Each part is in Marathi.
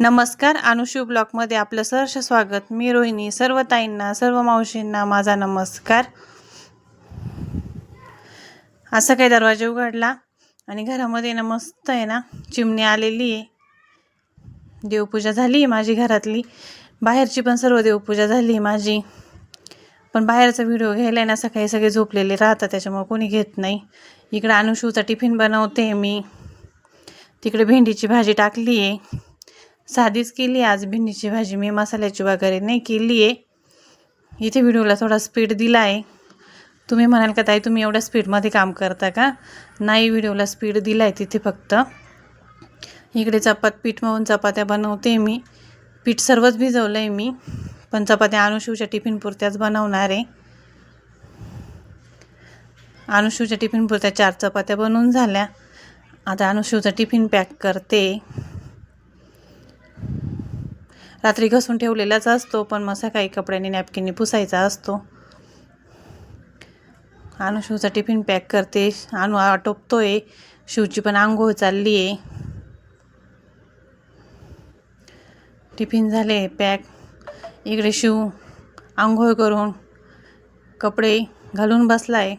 नमस्कार अनुशिव ब्लॉकमध्ये आपलं सहर्ष स्वागत. मी रोहिणी सर्व ताईंना सर्व मावशींना माझा नमस्कार. असं काही दरवाजा उघडला आणि घरामध्ये ना मस्त आहे ना चिमणी आलेली आहे. देवपूजा झाली आहे माझी घरातली. बाहेरची पण सर्व देवपूजा झाली आहे माझी. पण बाहेरचा व्हिडिओ घ्यायला आहे ना सकाळी सगळे झोपलेले राहतात त्याच्यामुळे कोणी घेत नाही. इकडं अनुशिवचा टिफिन बनवते मी. तिकडे भेंडीची भाजी टाकली आहे. साधीच केली आज भेंडीची भाजी मी मसाल्याची वगैरे नाही केली आहे. इथे व्हिडिओला थोडा स्पीड दिला आहे तुम्ही म्हणाल का ताई तुम्ही एवढ्या स्पीडमध्ये काम करता का? नाही व्हिडिओला स्पीड दिला आहे तिथे फक्त. इकडे चपात पीठ मळून चपात्या बनवते मी. पीठ सर्वच भिजवलं आहे मी पण चपात्या अनुशिवच्या टिफिनपुरत्याच बनवणार आहे. अनुशिवच्या टिफिनपुरत्या चार चपात्या बनवून झाल्या. आता अनुशिवचा टिफिन पॅक करते. रात्री घसून ठेवलेलाच असतो पण मग सकाळी कपड्याने नॅपकिनने पुसायचा असतो. आणू शिवचा टिफिन पॅक करते. आणू आटोपतोय. शिवची पण आंघोळ चालली आहे टिफिन झाले पॅक इकडे शिव आंघोळ करून कपडे घालून बसलाय.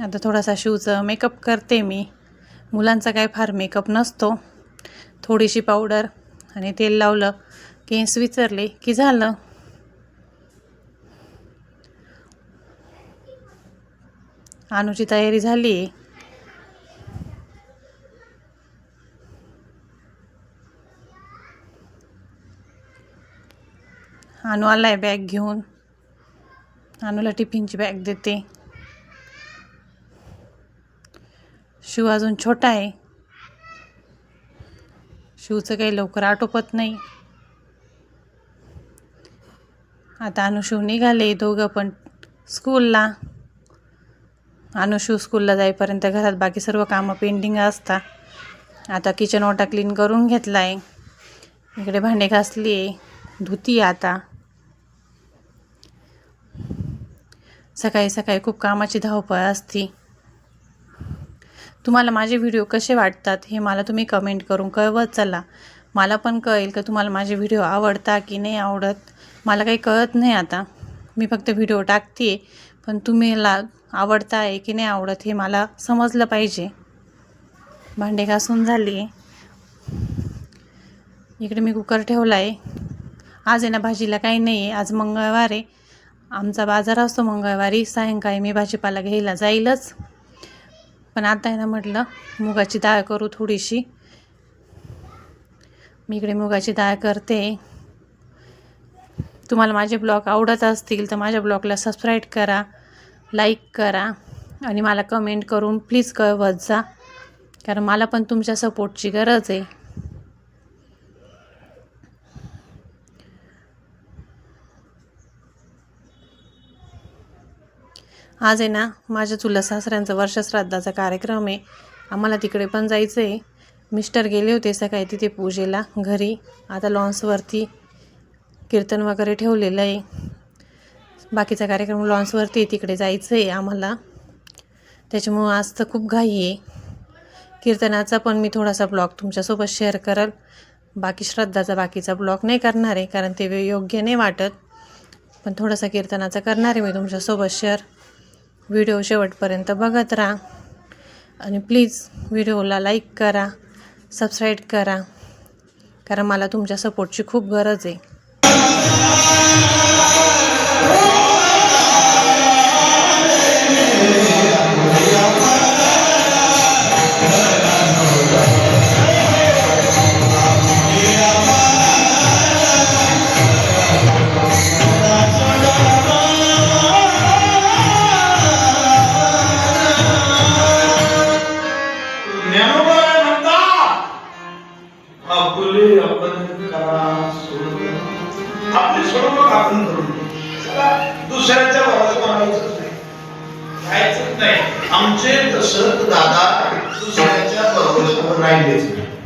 आता थोडासा शिवचं मेकअप करते मी. मुलांचा काय फार मेकअप नसतो. थोडीशी पावडर आणि तेल लावलं केस विचारले की झालं. अनुची तयारी झाली. अनु आलाय बॅग घेऊन. अनुला टिफिनची बॅग देते. शिव अजून छोटा आहे. शिवचं काही लवकर आटोपत नाही. आता अनुशिव निघाले दोघं पण स्कूलला अनुशिव स्कूलला जाईपर्यंत घरात बाकी सर्व कामं पेंडिंग असतात आता किचन ओटा क्लीन करून घेतला आहे इकडे भांडे घासली आहे धुती आता. सकाळी सकाळी खूप कामाची धावपळ असती. तुम्हाला माझे व्हिडिओ कसे वाटतात हे मला तुम्ही कमेंट करून कळवत चला. मला पण कळेल का तुम्हाला माझे व्हिडिओ आवडता की नाही आवडत. मला काही कळत नाही आता. मी फक्त व्हिडिओ टाकते पण तुम्हीला आवडता आहे की नाही आवडत हे मला समजलं पाहिजे. भांडे घासून झाली. इकडे मी कुकर ठेवला आहे आज आहे ना भाजीला काही नाही आहे आज मंगळवार आहे. आमचा बाजार असतो मंगळवारी. सायंकाळी मी भाजीपाला घ्यायला जाईलच. पण आता आहे ना म्हटलं मुगाची डाळ करू थोडीशी. मी इकडे मुगाची डाळ करते. तुम्हाला माझे ब्लॉग आवडत असतील तर माझ्या ब्लॉगला सबस्क्राईब करा लाईक करा आणि मला कमेंट करून प्लीज कळवत जा. कारण मला पण तुमच्या सपोर्टची गरज आहे. आज आहे ना माझ्या चुलत सासऱ्यांचा वर्षश्राद्धाचा कार्यक्रम आहे. आम्हाला तिकडे पण जायचं आहे मिस्टर गेले होते सकाळी तिथे पूजेला घरी. आता लॉन्सवरती कीर्तन वगैरे ठेवलेलं आहे. बाकीचा कार्यक्रम लॉन्सवरती आहे तिकडे जायचं आहे आम्हाला. त्याच्यामुळं आज तर खूप घाई आहे. कीर्तनाचा पण मी थोडासा ब्लॉग तुमच्यासोबत शेअर करल. बाकी श्रद्धाचा बाकीचा ब्लॉग नाही करणार आहे कारण ते योग्य नाही वाटत. पण थोडासा कीर्तनाचा करणार आहे मी तुमच्यासोबत शेअर. व्हिडिओ शेवटपर्यंत बघत राहा. आणि प्लीज व्हिडिओला लाईक करा सबस्क्राईब करा कारण मला तुमच्या सपोर्टची खूप गरज आहे. करा आपली सोडवणूक आपण करून चला, दुसऱ्याच्या भरोसा राहायचंच नाही. राहायचंच नाही. आमचे तसं दादा दुसऱ्याच्या भरोशावर राहिलेच नाही.